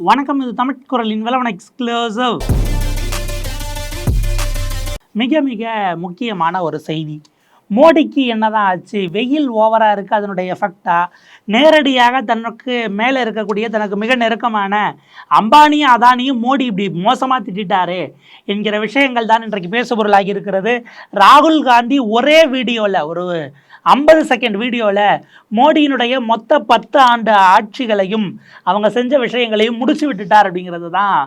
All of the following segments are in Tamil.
வணக்கம் இது தமிழ் குரலின் விளவன எக்ஸ்க்ளூசிவ் மிக மிக முக்கியமான ஒரு செய்தி. மோடிக்கு என்னதான் ஆச்சு? வெயில் ஓவராக இருக்குது அதனுடைய எஃபெக்டாக நேரடியாக தனக்கு மேலே இருக்கக்கூடிய தனக்கு மிக நெருக்கமான அம்பானியும் அதானியும் மோடி இப்படி மோசமாக திட்டாரு என்கிற விஷயங்கள் தான் இன்றைக்கு பேசுபொருளாகி இருக்கிறது. ராகுல் காந்தி ஒரே வீடியோவில் ஒரு ஐம்பது செகண்ட் வீடியோவில் மோடியினுடைய மொத்த பத்து ஆண்டு ஆட்சிகளையும் அவங்க செஞ்ச விஷயங்களையும் முடிச்சு விட்டுட்டார் அப்படிங்கிறது தான்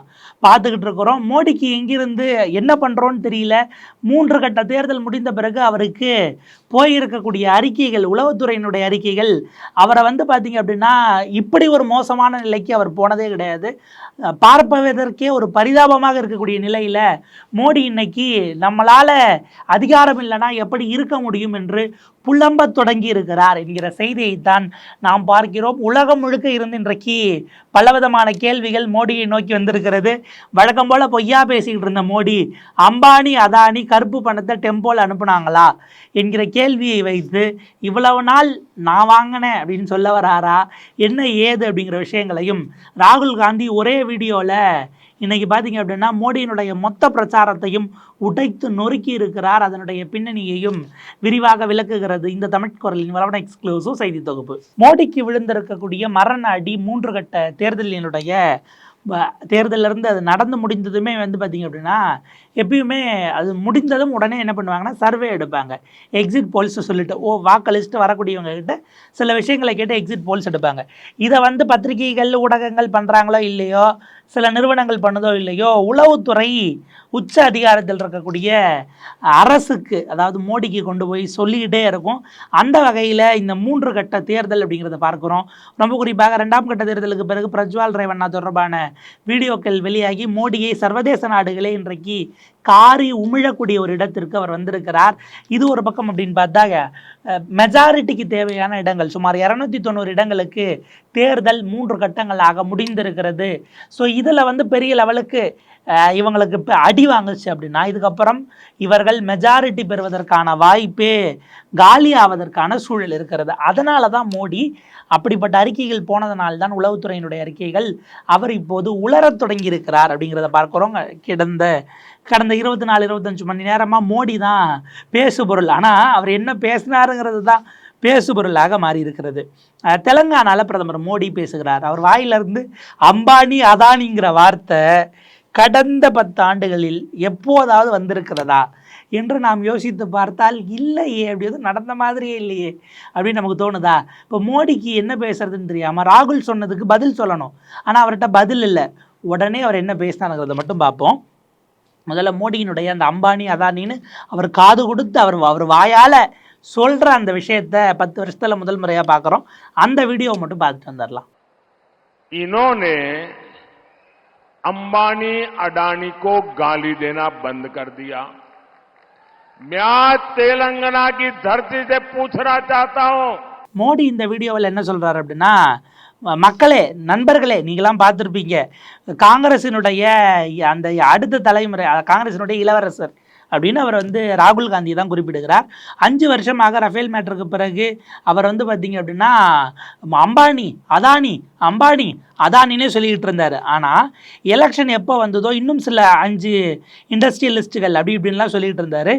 பார்த்துக்கிட்டு இருக்கிறோம். மோடிக்கு எங்கிருந்து என்ன பண்ணுறோன்னு தெரியல. மூன்று கட்ட தேர்தல் முடிந்த பிறகு அவருக்கு போயிருக்கக்கூடிய அறிக்கைகள் உளவுத்துறையினுடைய அறிக்கைகள் அவரை வந்து பார்த்தீங்க அப்படின்னா இப்படி ஒரு மோசமான நிலைக்கு அவர் போனதே கிடையாது. பார்ப்பதற்கே ஒரு பரிதாபமாக இருக்கக்கூடிய நிலையில் மோடி இன்னைக்கு நம்மளால் அதிகாரம் இல்லைன்னா எப்படி இருக்க முடியும் என்று புலம்பத் தொடங்கி இருக்கிறார் என்கிற செய்தியைத்தான் நாம் பார்க்கிறோம். உலகம் முழுக்க இருந்து இன்றைக்கு பலவிதமான கேள்விகள் மோடியை நோக்கி வந்திருக்கிறது. வழக்கம் போல பொய்யா பேசிக்கிட்டு இருந்த மோடி அம்பானி அதானி கருப்பு பணத்தை டெம்போல் அனுப்புனாங்களா? என்கிற கேள்வியை வைத்து இவ்வளவு நாள் நான் வாங்கினேன் அப்படின்னு சொல்ல வராரா? என்ன ஏது அப்படிங்கிற விஷயங்களையும் ராகுல் காந்தி ஒரே வீடியோவில் இன்றைக்கி பார்த்தீங்க அப்படின்னா மோடியினுடைய மொத்த பிரச்சாரத்தையும் உடைத்து நொறுக்கி இருக்கிறார். அதனுடைய பின்னணியையும் விரிவாக விளக்குகிறது இந்த தமிழ் குரலின் வளவன எக்ஸ்க்ளூசிவ் செய்தி தொகுப்பு. மோடிக்கு விழுந்திருக்கக்கூடிய மரண அடி மூன்று கட்ட தேர்தலினுடைய தேர்தலிருந்து இருந்து அது நடந்து முடிந்ததுமே வந்து பார்த்திங்க அப்படின்னா எப்பயுமே அது முடிந்ததும் உடனே என்ன பண்ணுவாங்கன்னா சர்வே எடுப்பாங்க. எக்ஸிட் போல்ஸ் சொல்லிட்டு ஓ வாக்களிச்சுட்டு வரக்கூடியவங்க கிட்ட சில விஷயங்களை கேட்டு எக்ஸிட் போல்ஸ் எடுப்பாங்க. இதை வந்து பத்திரிகைகள் ஊடகங்கள் பண்ணுறாங்களோ இல்லையோ சில நிறுவனங்கள் பண்ணுதோ இல்லையோ உளவுத்துறை உச்ச அதிகாரத்தில் இருக்கக்கூடிய அரசுக்கு அதாவது மோடிக்கு கொண்டு போய் சொல்லிக்கிட்டே இருக்கும். அந்த வகையில் இந்த மூன்று கட்ட தேர்தல் அப்படிங்கிறத பார்க்குறோம். ரொம்ப குறிப்பாக ரெண்டாம் கட்ட தேர்தலுக்கு பிறகு பிரஜ்வால் ரேவண்ணா தொடர்பான வீடியோக்கள் வெளியாகி மோடியை சர்வதேச நாடுகளே இன்றைக்கு காரி உமிழக்கூடிய ஒரு இடத்திற்கு அவர் வந்திருக்கிறார். இது ஒரு பக்கம் அப்படின்னு பார்த்தாங்க. மெஜாரிட்டிக்கு தேவையான இடங்கள் சுமார் இரநூத்தி தொண்ணூறு இடங்களுக்கு தேர்தல் மூன்று கட்டங்களாக முடிந்திருக்கிறது. ஸோ இதில் வந்து பெரிய லெவலுக்கு இவங்களுக்கு இப்போ அடி வாங்குச்சு அப்படின்னா இதுக்கப்புறம் இவர்கள் மெஜாரிட்டி பெறுவதற்கான வாய்ப்பே காலி ஆவதற்கான சூழல் இருக்கிறது. அதனால தான் மோடி அப்படிப்பட்ட அறிக்கைகள் போனதனால தான் உளவுத்துறையினுடைய அறிக்கைகள் அவர் இப்போது உலரத் தொடங்கி இருக்கிறார் அப்படிங்கிறத பார்க்குறோம் கிடந்த கடந்த இருபத்தி நாலு இருபத்தஞ்சு மணி நேரமாக மோடி தான் பேசுபொருள். ஆனால் அவர் என்ன பேசினாருங்கிறது தான் பேசுபொருளாக மாறி இருக்கிறது தெலங்கானாவில் பிரதமர் மோடி பேசுகிறார். அவர் வாயிலிருந்து அம்பானி அதானிங்கிற வார்த்தை கடந்த பத்து ஆண்டுகளில் எப்போதாவது வந்திருக்கிறதா என்று நாம் யோசித்து பார்த்தால் இல்லையே அப்படி நடந்த மாதிரியே இல்லையே அப்படின்னு நமக்கு தோணுதா? இப்போ மோடிக்கு என்ன பேசுறதுன்னு தெரியாமல் ராகுல் சொன்னதுக்கு பதில் சொல்லணும். ஆனால் அவர்கிட்ட பதில் இல்லை. உடனே அவர் என்ன பேசினாருங்கிறத மட்டும் பார்ப்போம். முதல்ல மோடியினுடைய அந்த அம்பானி அதானின்னு அவர் காது கொடுத்து அவர் அவர் வாயால் சொல்கிற அந்த விஷயத்த பத்து வருஷத்தில் முதல் முறையாக பார்க்குறோம் அந்த வீடியோவை மட்டும் பார்த்துட்டு வந்துடலாம் इन्होंने अंबानी अडानी को गाली देना बंद कर दिया मैं आज तेलंगाना की धरती से पूछना चाहता हूं மோடி இந்த வீடியோவில் என்ன சொல்கிறார் அப்படின்னா ம- மக்களே நண்பர்களே நீங்களாம் பார்த்துருப்பீங்க. காங்கிரசினுடைய அந்த அடுத்த தலைமுறை காங்கிரசினுடைய இளவரசர் அப்படின்னு அவர் வந்து ராகுல் காந்தி தான் குறிப்பிடுகிறார். அஞ்சு வருஷமாக ரஃபேல் மேட்டருக்கு பிறகு அவர் வந்து பார்த்தீங்க அப்படின்னா அம்பானி அதானி அம்பானி அதானினே சொல்லிக்கிட்டு இருந்தார். ஆனால் எலெக்ஷன் எப்போ வந்ததோ இன்னும் சில அஞ்சு இண்டஸ்ட்ரியலிஸ்ட்டுகள் அப்படி இப்படின்லாம் சொல்லிகிட்டு இருந்தார்.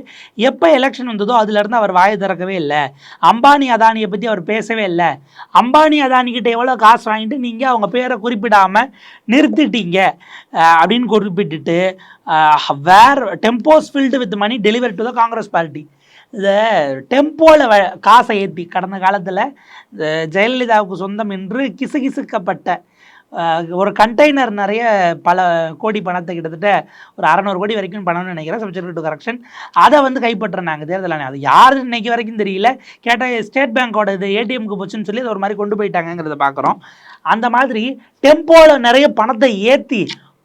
எப்போ எலெக்ஷன் வந்ததோ அதுலேருந்து அவர் வாயை திறக்கவே இல்லை. அம்பானி அதானியை பற்றி அவர் பேசவே இல்லை. அம்பானி அதானிக்கிட்ட எவ்வளோ காசு வாங்கிட்டு நீங்கள் அவங்க பேரை குறிப்பிடாமல் நிறுத்திட்டீங்க அப்படின்னு குறிப்பிட்டுட்டு where tempos filled with money delivery to the Congress party இந்த டெம்போவில் காசை ஏற்றி கடந்த காலத்தில் ஜெயலலிதாவுக்கு சொந்தம் என்று கிசுகிசுக்கப்பட்ட ஒரு கண்டெய்னர் நிறைய பல கோடி பணத்தை கிட்டத்தட்ட ஒரு அறநூறு கோடி வரைக்கும் பணம்னு நினைக்கிறேன். சப்ஜெக்ட் டு கரெக்ஷன் அதை வந்து கைப்பற்றினாங்க தேர்தல் ஆணையம். அது யார் இன்னைக்கு வரைக்கும் தெரியல. கேட்டால் ஸ்டேட் பேங்கோட இது ஏடிஎம்க்கு போச்சுன்னு சொல்லி அது ஒரு மாதிரி கொண்டு போயிட்டாங்கங்கிறத பார்க்குறோம் அந்த மாதிரி டெம்போவில் நிறைய பணத்தை ஏற்றி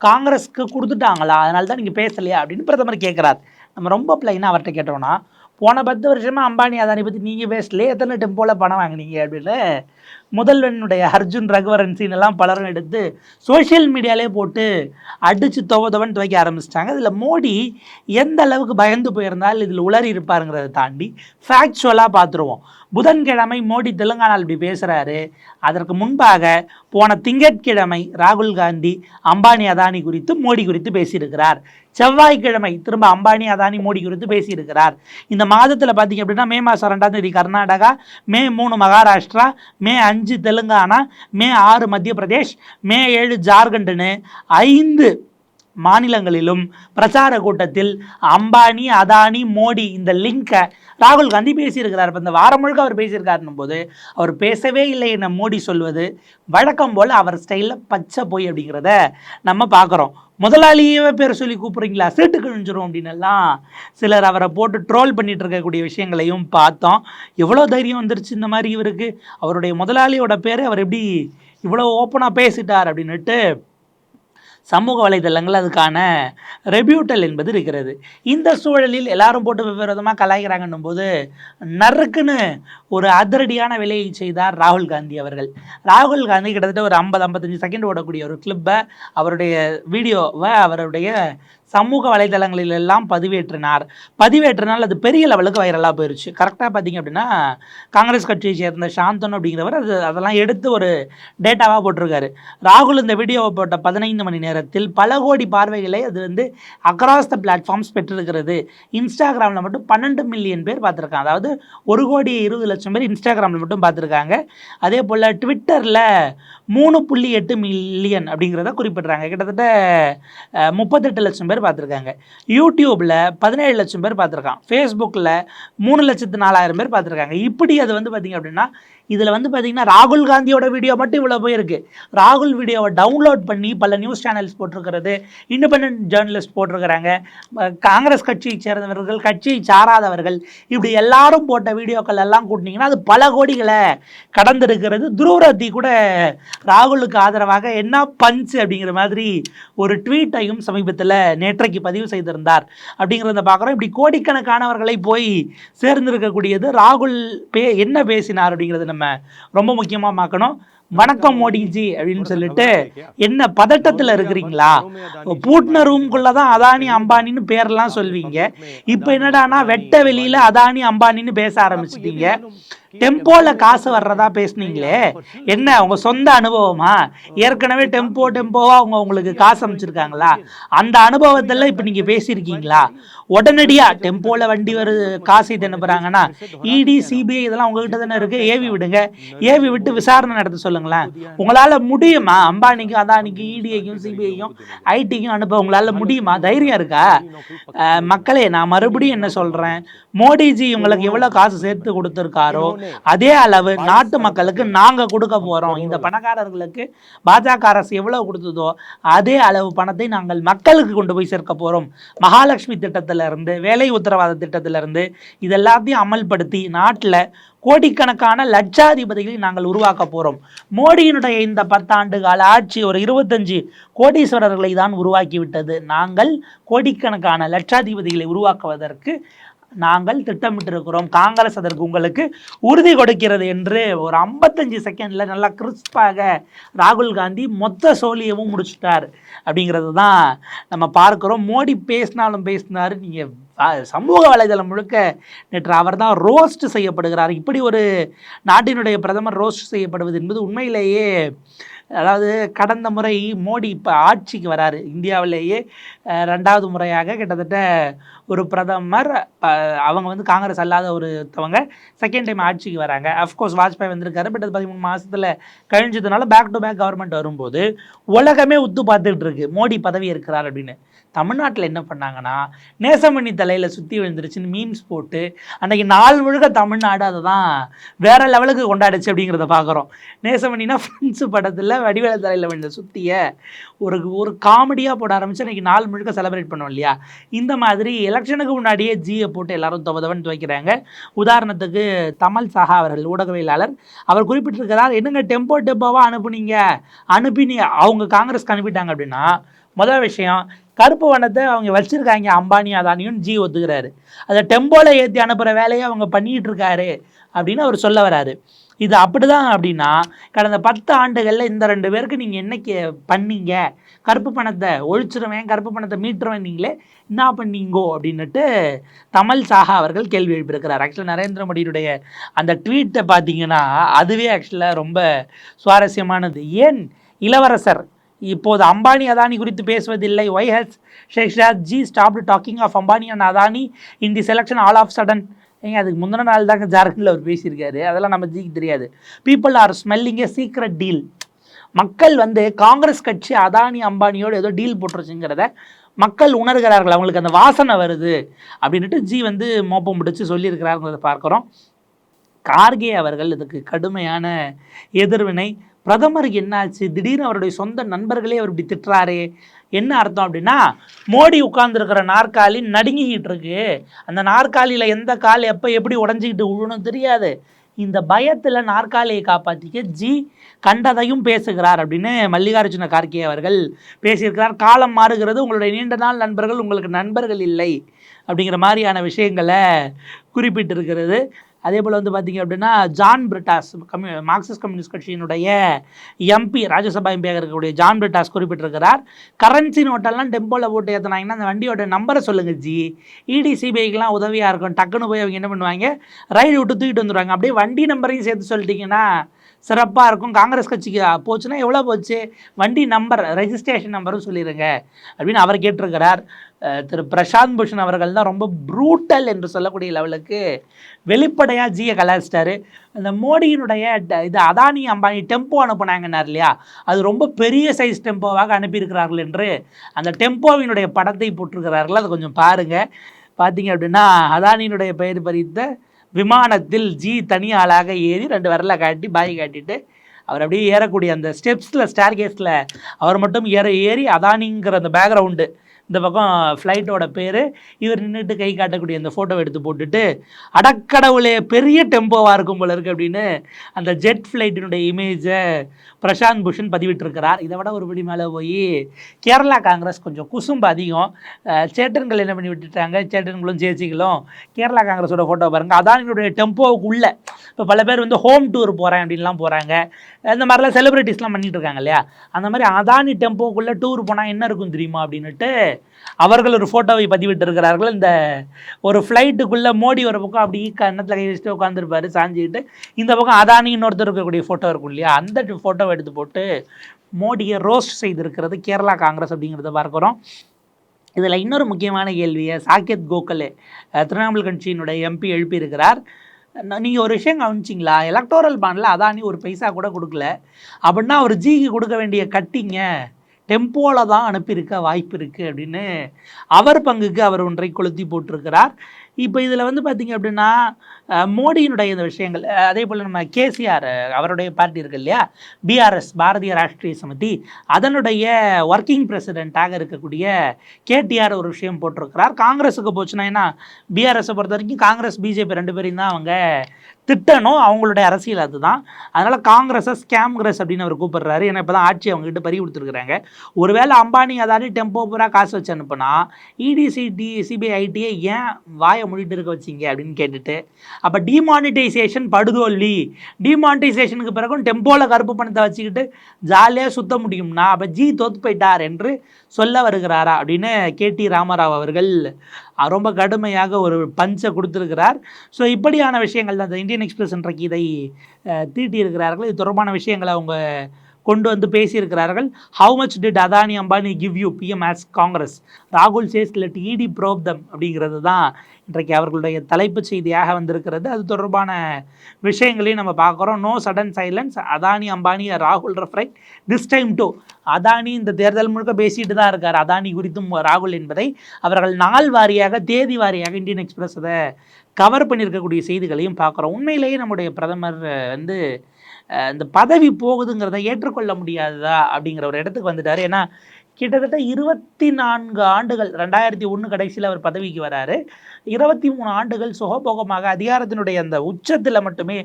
காங்கிரஸ்க்கு கொடுத்துட்டாங்களா? அதனால தான் நீங்கள் பேசலையா? அப்படின்னு பிரதமர் கேட்குறாரு நம்ம ரொம்ப பிளைனாக அவர்கிட்ட கேட்டோம்னா போன பத்து வருஷமாக அம்பானி அதானி பற்றி நீங்கள் பேசலையே? எத்தனை டெம்போவில் பணம் வாங்குனீங்க அப்படின்னு முதல்வனுடைய அர்ஜுன் ரகுவரன் சீன் எல்லாம் பலரும் எடுத்து சோஷியல் மீடியாலே போட்டு அடித்து துவதவன் துவைக்க ஆரம்பிச்சிட்டாங்க. இதில் மோடி எந்த அளவுக்கு பயந்து போயிருந்தால் இதில் உளறி இருப்பாருங்கிறத தாண்டி ஃபேக்சுவலாக பார்த்துருவோம் புதன்கிழமை மோடி தெலுங்கானாவில் இப்படி பேசுகிறாரு அதற்கு முன்பாக போன திங்கட்கிழமை ராகுல் காந்தி அம்பானி அதானி குறித்து மோடி குறித்து பேசியிருக்கிறார். செவ்வாய்க்கிழமை திரும்ப அம்பானி அதானி மோடி குறித்து பேசியிருக்கிறார். இந்த மாதத்தில் பார்த்தீங்க அப்படின்னா மே மாதம் ரெண்டாம் தேதி கர்நாடகா மே மூணு மகாராஷ்டிரா மே அஞ்சு அஞ்சு தெலுங்கானா மே ஆறு மத்திய பிரதேஷ் மே ஏழு ஜார்க்கண்டுன்னு ஐந்து மாநிலங்களிலும் பிரச்சார கூட்டத்தில் அம்பானி அதானி மோடி இந்த லிங்கை ராகுல் காந்தி பேசியிருக்கிறார். இப்போ இந்த வாரம் முழுக்க அவர் பேசியிருக்காருன்னும் போது அவர் பேசவே இல்லை என மோடி சொல்வது. வழக்கம் போல் அவர் ஸ்டைலில் பச்சை போய் அப்படிங்கிறத நம்ம பார்க்குறோம். முதலாளியே பேர் சொல்லி கூப்பிட்றீங்களா? சீட்டு கிழிஞ்சிரும் அப்படின்னு எல்லாம் சிலர் அவரை போட்டு ட்ரோல் பண்ணிட்டு இருக்கக்கூடிய விஷயங்களையும் பார்த்தோம். எவ்வளோ தைரியம் வந்துருச்சு இந்த மாதிரி இவருக்கு. அவருடைய முதலாளியோட பேர் அவர் எப்படி இவ்வளோ ஓப்பனாக பேசிட்டார் அப்படின்னுட்டு சமூக வலைதளங்கள் அதுக்கான ரெபியூட்டல் என்பது இருக்கிறது. இந்த சூழலில் எல்லாரும் போட்டு வெவ்வேறு விதமாக கலாய்க்கிறாங்கன்னும் போது நறுக்குன்னு ஒரு அதிரடியான விலையை செய்தார் ராகுல் காந்தி அவர்கள். ராகுல் காந்தி கிட்டத்தட்ட ஒரு ஐம்பது ஐம்பத்தஞ்சு செகண்ட் ஓடக்கூடிய ஒரு கிளிப்பை அவருடைய வீடியோவை அவருடைய சமூக வலைதளங்களில் எல்லாம் பதிவேற்றினார். பதிவேற்றினால் அது பெரிய லெவலுக்கு வைரலாக போயிருச்சு. கரெக்டாக பார்த்தீங்க அப்படின்னா காங்கிரஸ் கட்சியை சேர்ந்த சாந்தன் அப்படிங்கிறவர் அது அதெல்லாம் எடுத்து ஒரு டேட்டாவாக போட்டிருக்காரு. ராகுல் இந்த வீடியோவை போட்ட பதினைந்து மணி நேரத்தில் பல கோடி பார்வைகளை அது வந்து அக்ராஸ் த பிளாட்ஃபார்ம்ஸ் பெற்றிருக்கிறது. இன்ஸ்டாகிராமில் மட்டும் பன்னெண்டு மில்லியன் பேர் பார்த்துருக்காங்க. அதாவது ஒரு கோடி இருபது லட்சம் பேர் இன்ஸ்டாகிராமில் மட்டும் பார்த்துருக்காங்க. அதே போல் ட்விட்டரில் மூணு புள்ளி எட்டு மில்லியன் அப்படிங்கிறத குறிப்பிட்றாங்க. கிட்டத்தட்ட முப்பத்தெட்டு லட்சம் பேர் பார்த்துருக்காங்க. யூடியூப்பில் பதினேழு லட்சம் பேர் பார்த்துருக்கான். ஃபேஸ்புக்கில் மூணு லட்சத்து நாலாயிரம் பேர் பார்த்துருக்காங்க. இப்படி அது வந்து பார்த்திங்க அப்படின்னா இதில் வந்து பார்த்திங்கன்னா ராகுல் காந்தியோட வீடியோ மட்டும் இவ்வளோ போயிருக்கு. ராகுல் வீடியோவை டவுன்லோட் பண்ணி பல நியூஸ் சேனல்ஸ் போட்டிருக்கிறது இண்டிபெண்ட் ஜேர்னலிஸ்ட் போட்டிருக்கிறாங்க. காங்கிரஸ் கட்சியை சேர்ந்தவர்கள் கட்சியை சாராதவர்கள் இப்படி எல்லாரும் போட்ட வீடியோக்கள் எல்லாம் கூட்டினீங்கன்னா அது பல கோடிகளை கடந்திருக்கிறது. துருவரத்தி கூட ராகுலுக்கு ஆதரவாக என்ன பஞ்சு அப்படிங்கிற மாதிரி ஒரு ட்வீட்டையும் சமீபத்தில் நேற்றைக்கு பதிவு செய்திருந்தார். அப்படிங்கிறத பார்க்குறோம். இப்படி கோடிக்கணக்கானவர்களை போய் சேர்ந்திருக்கக்கூடியது ராகுல் பே என்ன பேசினார் அப்படிங்கிறது நம்ம ரொம்ப முக்கியமாக பார்க்கணும். வணக்கம் மோடிஜி அப்படின்னு சொல்லிட்டு என்ன பதட்டத்தில் இருக்கிறீங்களா? பூட்டின ரூம்குள்ள தான் அதானி அம்பானின்னு பேர்லாம் சொல்வீங்க. இப்போ என்னடானா வெட்ட வெளியில அதானி அம்பானின்னு பேச ஆரம்பிச்சிட்டீங்க. டெம்போல காசு வர்றதா பேசுனீங்களே என்ன உங்க சொந்த அனுபவமா ஏற்கனவே டெம்போ டெம்போவா அவங்க உங்களுக்கு காசு அமைச்சிருக்காங்களா அந்த அனுபவத்துல இப்ப நீங்க பேசியிருக்கீங்களா உடனடியா டெம்போல வண்டி வருது காசு இது அனுப்புறாங்கன்னா இடி சிபிஐ இதெல்லாம் உங்ககிட்ட தானே இருக்கு ஏவி விடுங்க ஏவி விட்டு விசாரணை நடத்த சொல்லுங்களேன் உங்களால முடியுமா அம்பானிக்கும் அதானிக்கும் இடிஐக்கும் சிபிஐக்கும் ஐடிக்கும் அனுப்ப உங்களால முடியுமா தைரியம் இருக்கா மக்களே நான் மறுபடியும் என்ன சொல்றேன் மோடிஜி உங்களுக்கு எவ்வளவு காசு சேர்த்து கொடுத்துருக்காரோ அதே அளவு நாட்டு மக்களுக்கு நாங்க கொடுக்க போறோம். இந்த பணக்காரர்களுக்கு பாஜக அரசு எவ்வளவு கொடுத்ததோ அதே அளவு பணத்தை நாங்கள் மக்களுக்கு கொண்டு போய் சேர்க்க போறோம். மகாலட்சுமி திட்டத்துல இருந்து வேலை உத்தரவாத திட்டத்துல இருந்து இது எல்லாத்தையும் அமல்படுத்தி நாட்டுல கோடிக்கணக்கான லட்சாதிபதிகளை நாங்கள் உருவாக்க போறோம். மோடியினுடைய இந்த பத்தாண்டு கால ஆட்சி ஒரு இருபத்தஞ்சு கோடீஸ்வரர்களை தான் உருவாக்கி விட்டது. நாங்கள் கோடிக்கணக்கான லட்சாதிபதிகளை உருவாக்குவதற்கு நாங்கள் திட்டமிட்டிருக்கிறோம். காங்கிரஸ் அதற்கு உங்களுக்கு உறுதி கொடுக்கிறது என்று ஒரு ஐம்பத்தஞ்சு செகண்டில் நல்லா கிறிஸ்பாக ராகுல் காந்தி மொத்த சோழியவும் முடிச்சுட்டார். அப்படிங்கிறது தான் நம்ம பார்க்குறோம். மோடி பேசினாலும் பேசினார். நீங்கள் சமூக வலைதளம் முழுக்க நேற்று அவர் தான் ரோஸ்ட் செய்யப்படுகிறார். இப்படி ஒரு நாட்டினுடைய பிரதமர் ரோஸ்ட் செய்யப்படுவது என்பது உண்மையிலேயே அதாவது கடந்த முறை மோடி இப்போ ஆட்சிக்கு வராரு. இந்தியாவிலேயே ரெண்டாவது முறையாக கிட்டத்தட்ட ஒரு பிரதமர் அவங்க வந்து காங்கிரஸ் அல்லாத ஒருத்தவங்க செகண்ட் டைம் ஆட்சிக்கு வராங்க. அஃப்கோர்ஸ் வாஜ்பாய் வந்திருக்காரு பட் அது பதிமூணு மாதத்தில் கழிஞ்சதுனால பேக் டு பேக் கவர்மெண்ட் வரும்போது உலகமே உத்து பார்த்துட்டு இருக்கு. மோடி பதவி இருக்கிறார் அப்படின்னு. தமிழ்நாட்டில் என்ன பண்ணாங்கன்னா நேசமணி தலையில் சுற்றி விழுந்துருச்சுன்னு மீம்ஸ் போட்டு அன்னைக்கு நாள் முழுக்க தமிழ்நாடு அதை தான் வேற லெவலுக்கு கொண்டாடுச்சு அப்படிங்கிறத பார்க்குறோம் நேசமணினா ஃப்ரெண்ட்ஸு படத்தில் வடிவேல தலையில் விழுந்த சுற்றிய ஒரு ஒரு காமெடியாக போட ஆரம்பிச்சு அன்னைக்கு நாள் முழுக்க செலிப்ரேட் பண்ணோம் இல்லையா? இந்த மாதிரி எலெக்ஷனுக்கு முன்னாடியே ஜியை போட்டு எல்லாரும் தவதவன் துவைக்கிறாங்க. உதாரணத்துக்கு தமல் சஹா அவர்கள் ஊடகவியலாளர் அவர் குறிப்பிட்டிருக்கிறார் என்னங்க டெம்போ டெம்போவாக அனுப்புனீங்க? அனுப்பினி அவங்க காங்கிரஸ்க்கு அனுப்பிட்டாங்க அப்படின்னா முதல் விஷயம் கருப்பு வண்ணத்தை அவங்க வச்சிருக்காங்க அம்பானி அதானியும் ஜி ஒத்துக்கிறாரு. அதை டெம்போவில் ஏற்றி அனுப்புகிற வேலையை அவங்க பண்ணிட்டு இருக்காரு அப்படின்னு அவர் சொல்ல வராரு. இது அப்படிதான் அப்படின்னா கடந்த பத்து ஆண்டுகளில் இந்த ரெண்டு பேருக்கு நீங்கள் என்னைக்கு பண்ணீங்க? கருப்பு பணத்தை ஒழிச்சிருவேன் கருப்பு பணத்தை மீட்டுருவேன் நீங்களே என்ன பண்ணீங்கோ? அப்படின்னுட்டு தமிழ் சாஹா அவர்கள் கேள்வி எழுப்பியிருக்கிறார். ஆக்சுவலாக நரேந்திர மோடியுடைய அந்த ட்வீட்டை பார்த்தீங்கன்னா அதுவே ஆக்சுவலாக ரொம்ப சுவாரஸ்யமானது. ஏன் இளவரசர் இப்போது அம்பானி அதானி குறித்து பேசுவதில்லை? Why has Shehzad ji stopped talking of Ambani and Adani in the election all of sudden ஏங்க அதுக்கு முந்தின நாள் தாங்க ஜார்க்கண்டில் அவர் பேசியிருக்காரு. அதெல்லாம் நம்ம ஜிக்கு தெரியாது. People are smelling a secret deal மக்கள் வந்து காங்கிரஸ் கட்சி அதானி அம்பானியோடு ஏதோ டீல் போட்டுருச்சுங்கிறத மக்கள் உணர்கிறார்கள். அவங்களுக்கு அந்த வாசனை வருது அப்படின்ட்டு ஜி வந்து மோப்பம் பிடிச்சு சொல்லியிருக்கிறாருங்கிறத பார்க்குறோம். கார்கே அவர்கள் இதுக்கு கடுமையான எதிர்வினை. பிரதமருக்கு என்னாச்சு? திடீர்னு அவருடைய சொந்த நண்பர்களே அவர் இப்படி திட்டுறாரே. என்ன அர்த்தம் அப்படின்னா மோடி உட்கார்ந்துருக்கிற நாற்காலி நடுங்கிக்கிட்டு இருக்கு. அந்த நாற்காலியில் எந்த கால் எப்போ எப்படி உடஞ்சிக்கிட்டு விழுணும் தெரியாது. இந்த பயத்தில் நாற்காலியை காப்பாற்றிக்க ஜி கண்டதையும் பேசுகிறார் அப்படின்னு மல்லிகார்ஜுன கார்கே அவர்கள் பேசியிருக்கிறார். காலம் மாறுகிறது உங்களுடைய நீண்ட நாள் நண்பர்கள் உங்களுக்கு நண்பர்கள் இல்லை அப்படிங்கிற மாதிரியான விஷயங்களை குறிப்பிட்டிருக்கிறது. அதே போல் வந்து பார்த்தீங்க அப்படின்னா ஜான் பிரிட்டாஸ் கம்யூ மார்க்சிஸ்ட் கம்யூனிஸ்ட் கட்சியினுடைய எம்பி ராஜ்யசபா எம்பியாக இருக்கக்கூடிய ஜான் பிரிட்டாஸ் குறிப்பிட்டிருக்கிறார். கரன்சி நோட்டெல்லாம் டெம்போவில் போட்டு ஏற்றினாங்கன்னா அந்த வண்டியோட நம்பரை சொல்லுங்கள் ஜி. இடி சிபிஐக்கெலாம் உதவியாக இருக்கும். டக்குன்னு போய் அவங்க என்ன பண்ணுவாங்க? ரைடு விட்டு தூக்கிட்டு வந்துடுவாங்க அப்படியே வண்டி நம்பரையும் சேர்த்து சொல்லிட்டீங்கன்னா சிறப்பாக இருக்கும். காங்கிரஸ் கட்சிக்கு போச்சுன்னா எவ்வளோ போச்சு? வண்டி நம்பர் ரெஜிஸ்ட்ரேஷன் நம்பரும் சொல்லிடுங்க அப்படின்னு அவர் கேட்டிருக்கிறார். திரு பிரசாந்த் பூஷன் அவர்கள் தான் ரொம்ப ப்ரூட்டல் என்று சொல்லக்கூடிய லெவலுக்கு வெளிப்படையாக ஜியை கலாச்சிட்டாரு அந்த மோடியினுடைய ட- இது அதானி அம்பானி டெம்போ அனுப்புனாங்கன்னார் இல்லையா? அது ரொம்ப பெரிய சைஸ் டெம்போவாக அனுப்பியிருக்கிறார்கள் என்று அந்த டெம்போவினுடைய படத்தை போட்டிருக்கிறார்கள். அதை கொஞ்சம் பாருங்கள் பார்த்தீங்க அப்படின்னா அதானியினுடைய பெயர் பறித்த விமானத்தில் ஜி தனி ஆளாக ஏறி ரெண்டு விரலை காட்டி பாய் காட்டிட்டு அவர் அப்படியே ஏறக்கூடிய அந்த ஸ்டெப்ஸில் ஸ்டார் கேஸில் அவர் மட்டும் ஏற ஏறி அதானிங்கிற அந்த பேக்ரவுண்டு இந்த பக்கம் ஃப்ளைட்டோட பேர். இவர் நின்றுட்டு கை காட்டக்கூடிய அந்த ஃபோட்டோவை எடுத்து போட்டுட்டு அடக்கடவுளே பெரிய டெம்போவாக இருக்கும் போல இருக்குது அப்படின்னு அந்த ஜெட் ஃப்ளைட்டினுடைய இமேஜை பிரசாந்த் பூஷன் பதிவிட்டிருக்கிறார். இதை விட ஒரு படி மேலே போய் கேரளா காங்கிரஸ் கொஞ்சம் குசும்பு அதிகம். சேட்டன்கள் என்ன பண்ணி விட்டுட்டாங்க? சேட்டன்களும் சேச்சிகளும் கேரளா காங்கிரஸோட ஃபோட்டோ பாருங்கள் அதானியுடைய டெம்போவுக்குள்ளே இப்போ பல பேர் வந்து ஹோம் டூர் போகிறேன் அப்படின்லாம் போகிறாங்க இந்த மாதிரிலாம் செலிப்ரிட்டிஸ்லாம் பண்ணிட்டு இருக்காங்க இல்லையா? அந்த மாதிரி அதானி டெம்போக்குள்ளே டூர் போனால் என்ன இருக்கும் தெரியுமா? அப்படின்ட்டு அவர்கள் ஒரு ஃபோட்டோவை பதிவிட்டு இருக்கிறார்கள் இந்த ஒரு ஃப்ளைட்டுக்குள்ளே மோடி ஒரு பக்கம் அப்படி கன்னத்தில் கை வச்சுட்டு உட்காந்துருப்பாரு சாஞ்சிக்கிட்டு. இந்த பக்கம் அதானி இன்னொருத்தர் இருக்கக்கூடிய ஃபோட்டோ இருக்கும் இல்லையா? அந்த ஃபோட்டோவை எடுத்து போட்டு மோடியை ரோஸ்ட் செய்திருக்கிறது கேரளா காங்கிரஸ் அப்படிங்கிறத பார்க்குறோம். இதில் இன்னொரு முக்கியமான கேள்வியை சாக்கியத் கோகலே திரிணாமுல் கட்சியினுடைய எம்பி எழுப்பியிருக்கிறார். நீங்கள் ஒரு விஷயம் கவனிச்சிங்களா? எலக்டோரல் பாண்டில் அதானி ஒரு பைசா கூட கொடுக்கல. அப்படின்னா அவர் ஜிக்கு கொடுக்க வேண்டிய கட்டிங்க. டெம்போவில் தான் அனுப்பியிருக்க வாய்ப்பு இருக்குது அப்படின்னு அவர் பங்குக்கு அவர் ஒன்றை கொளுத்தி போட்டிருக்கிறார். இப்போ இதில் வந்து பார்த்தீங்க அப்படின்னா மோடியினுடைய இந்த விஷயங்கள் அதே போல் நம்ம கேசிஆர் அவருடைய பார்ட்டி இருக்கு இல்லையா? பிஆர்எஸ் பாரதிய ராஷ்டிரிய சமிதி அதனுடைய ஒர்க்கிங் பிரசிடெண்ட்டாக இருக்கக்கூடிய கேடிஆர் ஒரு விஷயம் போட்டிருக்கிறார். காங்கிரஸுக்கு போச்சுன்னா ஏன்னா பிஆர்எஸை பொறுத்த வரைக்கும் காங்கிரஸ் பிஜேபி ரெண்டு பேரையும் தான் அவங்க திட்டணும். அவங்களுடைய அரசியல் அதுதான். அதனால் காங்கிரஸை ஸ்கேம்கிரஸ் அப்படின்னு அவர் கூப்பிடுறாரு. ஏன்னா இப்போ தான் ஆட்சி அவங்ககிட்ட பறி கொடுத்துருக்குறாங்க. ஒருவேளை அம்பானி அதானி டெம்போ பூரா காசு வச்சு அனுப்புனா இடிசிடி சிபிஐ ஐடியை ஏன் வாயை மூடிட்டு இருக்க வச்சீங்க அப்படின்னு கேட்டுட்டு அப்போ டிமானிட்டைசேஷன் படுதோல்வி. டிமானிட்டைசேஷனுக்கு பிறகும் டெம்போவில் கருப்பு பணத்தை வச்சுக்கிட்டு ஜாலியாக சுத்த முடியும்னா அப்போ ஜி தோத்து போயிட்டார் என்று சொல்ல வருகிறாரா அப்படின்னு கேடி ராமராவ் அவர்கள் ரொம்ப கடுமையாக ஒரு பஞ்சை கொடுத்துருக்கிறார். ஸோ இப்படியான விஷயங்கள் தான் இந்த இந்தியன் எக்ஸ்பிரஸ் இன்றைக்கு இதை தீட்டியிருக்கிறார்கள். இது தொடர்பான விஷயங்களை அவங்க கொண்டு வந்து பேசியிருக்கிறார்கள். How much did Adani Ambani give you PM as Congress ராகுல் says let ED probe them அப்படிங்கிறது தான் இன்றைக்கு அவர்களுடைய தலைப்புச் செய்தியாக வந்திருக்கிறது. அது தொடர்பான விஷயங்களையும் நம்ம பார்க்குறோம் no sudden silence Adani Ambani ராகுல் referred this time to Adani இந்த தேர்தல் முழுக்க பேசிட்டு தான் இருக்கார். அதானி குறித்தும் ராகுல் என்பதை அவர்கள் நாள் வாரியாக தேதி வாரியாக இந்தியன் எக்ஸ்பிரஸ் அதை கவர் பண்ணியிருக்கக்கூடிய செய்திகளையும் பார்க்குறோம். உண்மையிலேயே நம்முடைய பிரதமர் வந்து இந்த பதவி போகுதுங்கிறத ஏற்றுக்கொள்ள முடியாததா அப்படிங்கிற ஒரு இடத்துக்கு வந்துட்டார். ஏன்னா கிட்டத்தட்ட இருபத்தி நான்கு ஆண்டுகள் ரெண்டாயிரத்தி ஒன்று கடைசியில் அவர் பதவிக்கு வராரு. இருபத்தி மூணு ஆண்டுகள் சுகபோகமாக அதிகாரத்தினுடைய அந்த உச்சத்தில் மட்டுமே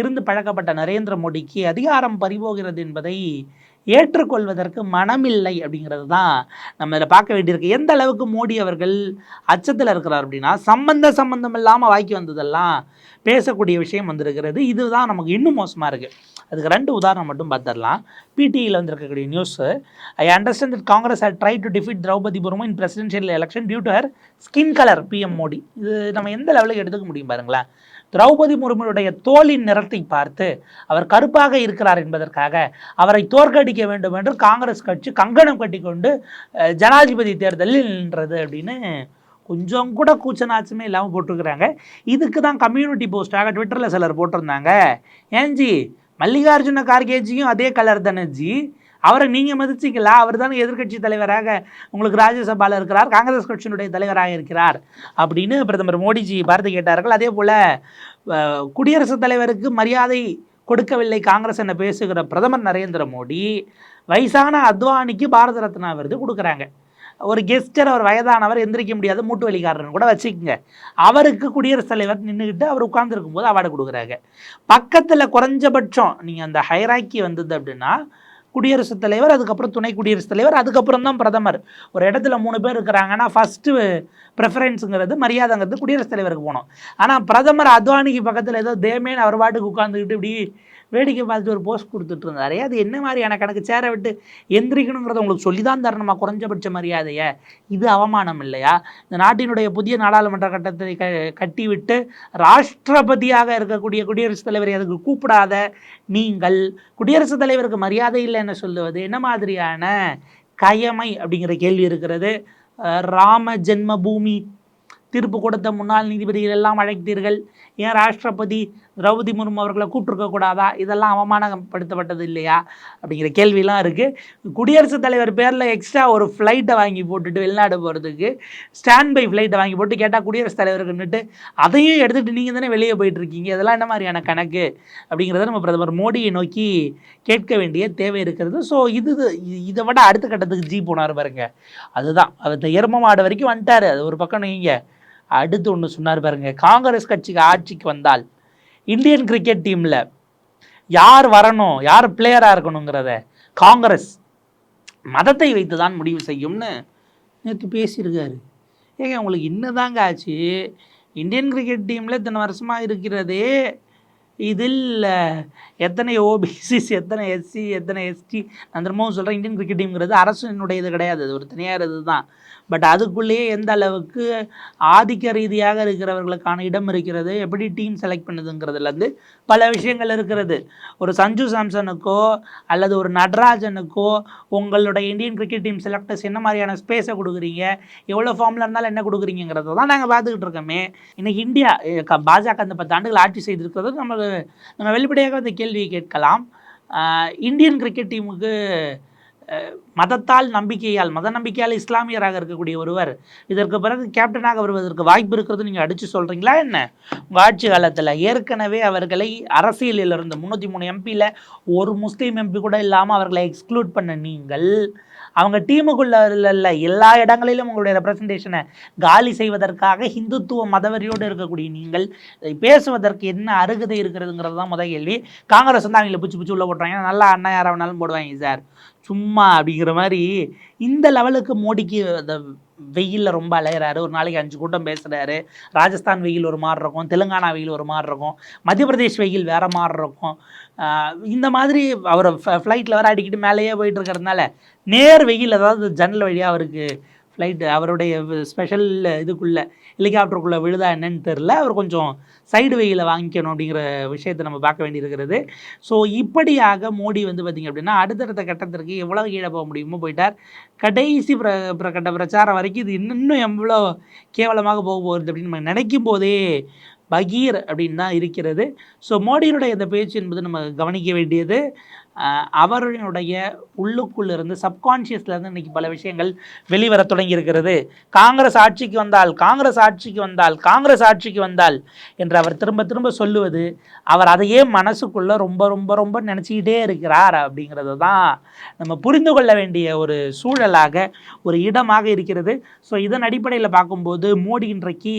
இருந்து பழக்கப்பட்ட நரேந்திர மோடிக்கு அதிகாரம் பறிபோகிறது என்பதை ஏற்றுக்கொள்வதற்கு மனமில்லை அப்படிங்கிறது தான் நம்ம இதில் பார்க்க வேண்டியிருக்கு. எந்த அளவுக்கு மோடி அவர்கள் அச்சத்தில் இருக்கிறார் அப்படின்னா சம்பந்த சம்பந்தம் இல்லாமல் வாய்க்கு வந்ததெல்லாம் பேசக்கூடிய விஷயம் வந்திருக்கிறது. இதுதான் நமக்கு இன்னும் மோசமாக இருக்குது அதுக்கு ரெண்டு உதாரணம் மட்டும் பார்த்துடலாம். பிடிஇயில் வந்திருக்கக்கூடிய news I understand that Congress had try to defeat Droupadi Murmu in presidential election due to her skin colour PM Modi இது நம்ம எந்த லெவலுக்கு எடுத்துக்க முடியும் பாருங்களேன். திரௌபதி முர்முடைய தோலின் நிறத்தை பார்த்து அவர் கருப்பாக இருக்கிறார் என்பதற்காக அவரை தோற்கடிக்க வேண்டும் என்று காங்கிரஸ் கட்சி கங்கணம் கட்டிக்கொண்டு ஜனாதிபதி தேர்தலில் நின்றது அப்படின்னு கொஞ்சம் கூட கூச்சநாச்சமே இல்லாமல் போட்டிருக்கிறாங்க. இதுக்கு தான் கம்யூனிட்டி போஸ்ட்டாக ட்விட்டரில் சிலர் போட்டிருந்தாங்க. ஏன்ஜி மல்லிகார்ஜுன கார்கேஜியும் அதே கலர் தானே ஜி? அவரை நீங்கள் மதிச்சிக்கலாம் அவர் தானே எதிர்க்கட்சி தலைவராக உங்களுக்கு ராஜ்யசபாவில் இருக்கிறார் காங்கிரஸ் கட்சியினுடைய தலைவராக இருக்கிறார் அப்படின்னு பிரதமர் மோடிஜி பார்த்து கேட்டார்கள். அதே போல் குடியரசுத் தலைவருக்கு மரியாதை கொடுக்கவில்லை காங்கிரஸ் என பேசுகிற பிரதமர் நரேந்திர மோடி வயசான அத்வானிக்கு பாரத ரத்னா விருது கொடுக்குறாங்க. ஒரு கெஸ்டர் அவர் வயதானவர் எந்திரிக்க முடியாத மூட்டு வலிக்காரன் கூட வச்சுக்கோங்க. அவருக்கு குடியரசுத் தலைவர் நின்றுக்கிட்டு அவர் உட்கார்ந்துருக்கும் போது அவார்டு கொடுக்குறாங்க. பக்கத்தில் குறைஞ்சபட்சம் நீங்கள் அந்த ஹைராக்கி வந்தது அப்படின்னா குடியரசுத் தலைவர் அதுக்கப்புறம் துணை குடியரசுத் தலைவர் அதுக்கப்புறம் தான் பிரதமர். ஒரு இடத்துல மூணு பேர் இருக்கிறாங்கன்னா ஃபஸ்ட்டு ப்ரிஃபரன்ஸுங்கிறது மரியாதைங்கிறது குடியரசுத் தலைவருக்கு போகணும். ஆனால் பிரதமர் அத்வானிக்கு பக்கத்தில் ஏதோ தேமேன் அவர் பாட்டுக்கு உட்காந்துக்கிட்டு இப்படி வேடிக்கை பார்த்துட்டு ஒரு போஸ்ட் கொடுத்துட்டு இருந்தாரு அது என்ன மாதிரியான கணக்கு? சேரை விட்டு எந்திரிக்கணுங்கிறத உங்களுக்கு சொல்லி தான் தரணுமா? குறைஞ்சபட்ச மரியாதையை? இது அவமானம் இல்லையா? இந்த நாட்டினுடைய புதிய நாடாளுமன்ற கட்டத்தை க கட்டிவிட்டு ராஷ்டிரபதியாக இருக்கக்கூடிய குடியரசுத் தலைவரை அதுக்கு கூப்பிடாத நீங்கள் குடியரசுத் தலைவருக்கு மரியாதை இல்லைன்னு சொல்லுவது என்ன மாதிரியான கயமை அப்படிங்கிற கேள்வி இருக்கிறது. ராம ஜென்ம பூமி தீர்ப்பு கொடுத்த முன்னாள் நீதிபதிகள் எல்லாம் அழைத்தீர்கள். ஏன் ராஷ்டிரபதி திரௌபதி முர்மு அவர்களை கூப்பிட்டுருக்க இதெல்லாம் அவமானப்படுத்தப்பட்டது இல்லையா? அப்படிங்கிற கேள்விலாம் இருக்குது குடியரசுத் தலைவர் பேரில் எக்ஸ்ட்ரா ஒரு ஃப்ளைட்டை வாங்கி போட்டுட்டு வெளிநாடு போகிறதுக்கு ஸ்டாண்ட் பை ஃப்ளைட்டை வாங்கி போட்டு கேட்டால் குடியரசுத் தலைவருக்குன்னுட்டு அதையும் எடுத்துகிட்டு நீங்கள் தானே வெளியே போயிட்டுருக்கீங்க? இதெல்லாம் என்ன மாதிரியான கணக்கு? அப்படிங்கிறத நம்ம பிரதமர் மோடியை நோக்கி கேட்க வேண்டிய தேவை இருக்கிறது. ஸோ இது இதை விட அடுத்த கட்டத்துக்கு ஜி போனார் பாருங்க. அதுதான். அவர் எரும மாடு வரைக்கும் வந்துட்டார். அது ஒரு பக்கம் நீங்கள் அடுத்து ஒன்று சொன்னார் பாருங்க. காங்கிரஸ் கட்சிக்கு ஆட்சிக்கு வந்தால் இந்தியன் கிரிக்கெட் டீமில் யார் வரணும் யார் பிளேயராக இருக்கணுங்கிறத காங்கிரஸ் மதத்தை வைத்து தான் முடிவு செய்யும்னு நேற்று பேசியிருக்காரு. ஏங்க உங்களுக்கு என்னதாங்க ஆச்சு? இந்தியன் கிரிக்கெட் டீமில் இத்தனை வருஷமாக இருக்கிறதே இதில் எத்தனை ஓபிசிஸ் எத்தனை எஸ்சி எத்தனை எஸ்டி நான் திரும்பவும் சொல்கிறேன் இந்தியன் கிரிக்கெட் டீம்ங்கிறது அரசினுடைய இது கிடையாது. அது ஒரு தனியார் இது தான் பட் அதுக்குள்ளேயே எந்த அளவுக்கு ஆதிக்க ரீதியாக இருக்கிறவர்களுக்கான இடம் இருக்கிறது எப்படி டீம் செலக்ட் பண்ணுதுங்கிறதுலேருந்து பல விஷயங்கள் இருக்கிறது. ஒரு சஞ்சு சாம்சனுக்கோ அல்லது ஒரு நடராஜனுக்கோ உங்களுடைய இந்தியன் கிரிக்கெட் டீம் செலக்டர்ஸ் என்ன மாதிரியான ஸ்பேஸை கொடுக்குறீங்க எவ்வளோ ஃபார்மில் இருந்தாலும் என்ன கொடுக்குறீங்கிறத தான் நாங்கள் பார்த்துக்கிட்டு இருக்கோமே. இன்னைக்கு இந்தியா க- பாஜக அந்த பத்து ஆண்டுகள் ஆட்சி செய்திருக்கிறது நம்ம நம்ம வெளிப்படையாக அந்த கேள்வியை கேட்கலாம். இந்தியன் கிரிக்கெட் டீமுக்கு மதத்தால் நம்பிக்கையால் மத நம்பிக்கையால் இஸ்லாமியராக இருக்கக்கூடிய ஒருவர் இதற்கு பிறகு கேப்டனாக வருவதற்கு வாய்ப்பு இருக்கிறது நீங்கள் அடித்து சொல்கிறீங்களா என்ன? உங்கள் ஆட்சி காலத்தில் ஏற்கனவே அவர்களை அரசியலில் இருந்து முந்நூற்றி மூணு எம்பியில் ஒரு முஸ்லீம் எம்பி கூட இல்லாமல் அவர்களை எக்ஸ்க்ளூட் பண்ண நீங்கள் அவங்க டீமுக்குள்ள இல்லை எல்லா இடங்களிலும் உங்களுடைய ரெப்ரசன்டேஷனை காலி செய்வதற்காக ஹிந்துத்துவ மதவரியோடு இருக்கக்கூடிய நீங்கள் பேசுவதற்கு என்ன அருகதை இருக்கிறதுங்கிறது தான் முதல் கேள்வி. காங்கிரஸ் வந்து அவங்கள பிச்சு பிச்சு உள்ள போட்டுறாங்க நல்லா அண்ணா யாரா வேணாலும் போடுவாங்க சார். சும்மா அப்படிங்கிற மாதிரி இந்த லெவலுக்கு மோடிக்கு அந்த வெயிலில் ரொம்ப அலையிறாரு. ஒரு நாளைக்கு அஞ்சு கூட்டம் பேசுகிறாரு ராஜஸ்தான் வெயில் ஒரு மாதிரி இருக்கும். தெலுங்கானா வெயில் ஒரு மாதிரி இருக்கும். மத்திய பிரதேஷ் வெயில் வேற மாதிரி இருக்கும். ஆஹ் இந்த மாதிரி அவர் ஃப்ளைட்டில் வர அடிக்கிட்டு மேலேயே போயிட்டு இருக்கிறதுனால நேர் வெயில் அதாவது ஜன்னல் வழியாக அவருக்கு ஃப்ளைட்டு அவருடைய ஸ்பெஷல் இதுக்குள்ளே ஹெலிகாப்டருக்குள்ளே விழுதா என்னன்னு தெரில அவர் கொஞ்சம் சைடு வெயில வாங்கிக்கணும் அப்படிங்கிற விஷயத்தை நம்ம பார்க்க வேண்டியிருக்கிறது. ஸோ இப்படியாக மோடி வந்து பார்த்திங்க அப்படின்னா அடுத்தடுத்த கட்டத்திற்கு எவ்வளோ கீழே போக முடியுமோ போயிட்டார். கடைசி பிர கட்ட பிரச்சாரம் வரைக்கும் இது இன்னும் எவ்வளோ கேவலமாக போக போகிறது அப்படின்னு நம்ம நினைக்கும் போதே பகீர் அப்படின்னு தான் இருக்கிறது. ஸோ மோடியினுடைய இந்த பேச்சு என்பது நம்ம கவனிக்க வேண்டியது. ஆஹ், அவருடைய சப்கான்ஷியஸ்லேருந்து இன்னைக்கு பல விஷயங்கள் வெளிவர தொடங்கி இருக்கிறது காங்கிரஸ் ஆட்சிக்கு வந்தால் காங்கிரஸ் ஆட்சிக்கு வந்தால் காங்கிரஸ் ஆட்சிக்கு வந்தால் என்று அவர் திரும்ப திரும்ப சொல்லுவது அவர் அதையே மனசுக்குள்ளே ரொம்ப ரொம்ப ரொம்ப நினச்சிக்கிட்டே இருக்கிறார் அப்படிங்கிறது தான் நம்ம புரிந்து கொள்ள வேண்டிய ஒரு சூழலாக ஒரு இடமாக இருக்கிறது. ஸோ இதன் அடிப்படையில் பார்க்கும்போது மோடி இன்றைக்கு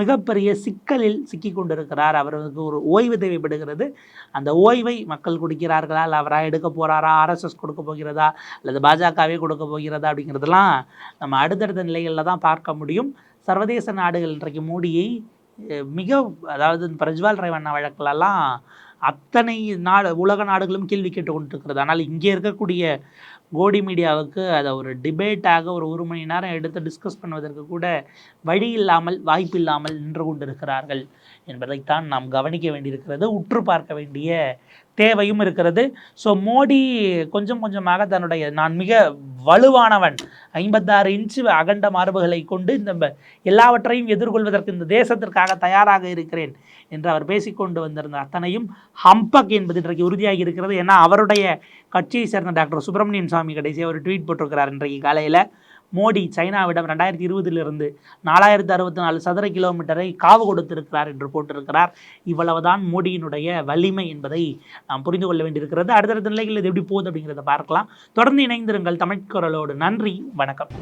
மிகப்பெரிய சிக்கலில் சிக்கி கொண்டிருக்கிறார் அவருக்கு ஒரு ஓய்வு தேவைப்படுகிறது. அந்த ஓய்வை மக்கள் கொடுக்கிறார்களா? இல்லை அவராக எடுக்க போகிறாரா ஆர்எஸ்எஸ் கொடுக்க போகிறதா? அல்லது பாஜகவே கொடுக்க போகிறதா? அப்படிங்கிறதெல்லாம் நம்ம அடுத்தடுத்த நிலைகளில் தான் பார்க்க முடியும். சர்வதேச நாடுகள் இன்றைக்கு மோடியை மிக அதாவது இந்த பிரஜ்வால் ரேவண்ணா வழக்கிலலாம் அத்தனை நாடு உலக நாடுகளும் கேள்வி கேட்டு கொண்டிருக்கிறது ஆனால் இங்கே இருக்கக்கூடிய கோடி மீடியாவுக்கு அதை ஒரு டிபேட்டாக ஒரு ஒரு மணி நேரம் எடுத்து டிஸ்கஸ் பண்ணுவதற்கு கூட வழி இல்லாமல் வாய்ப்பு இல்லாமல் நின்று கொண்டிருக்கிறார்கள் என்பதைத்தான் நாம் கவனிக்க வேண்டியிருக்கிறது. உற்று பார்க்க வேண்டிய தேவையும் இருக்கிறது. ஸோ மோடி கொஞ்சம் கொஞ்சமாக தன்னுடைய நான் மிக வலுவானவன். ஐம்பத்தாறு இன்ச்சு அகண்ட மார்புகளை கொண்டு இந்த எல்லாவற்றையும் எதிர்கொள்வதற்கு இந்த தேசத்திற்காக தயாராக இருக்கிறேன் என்று அவர் பேசிக்கொண்டு வந்திருந்த அத்தனையும் ஹம்பக் என்பது இன்றைக்கு உறுதியாகி இருக்கிறது. ஏன்னா அவருடைய கட்சியை சேர்ந்த டாக்டர் சுப்பிரமணியன் சுவாமி கடைசி அவர் ட்வீட் போட்டிருக்கிறார் இன்றைக்கு காலையில். மோடி சைனாவிடம் ரெண்டாயிரத்தி இருபதிலிருந்து நாலாயிரத்து அறுபத்தி நாலு சதுர கிலோமீட்டரை காவு கொடுத்திருக்கிறார் என்று போட்டிருக்கிறார். இவ்வளவுதான் மோடியினுடைய வலிமை என்பதை நாம் புரிந்து கொள்ள வேண்டியிருக்கிறது. அடுத்தடுத்த நிலைகள் இது எப்படி போகுது அப்படிங்கிறத பார்க்கலாம். தொடர்ந்து இணைந்திருங்கள் தமிழ்குரலோடு நன்றி. வணக்கம்.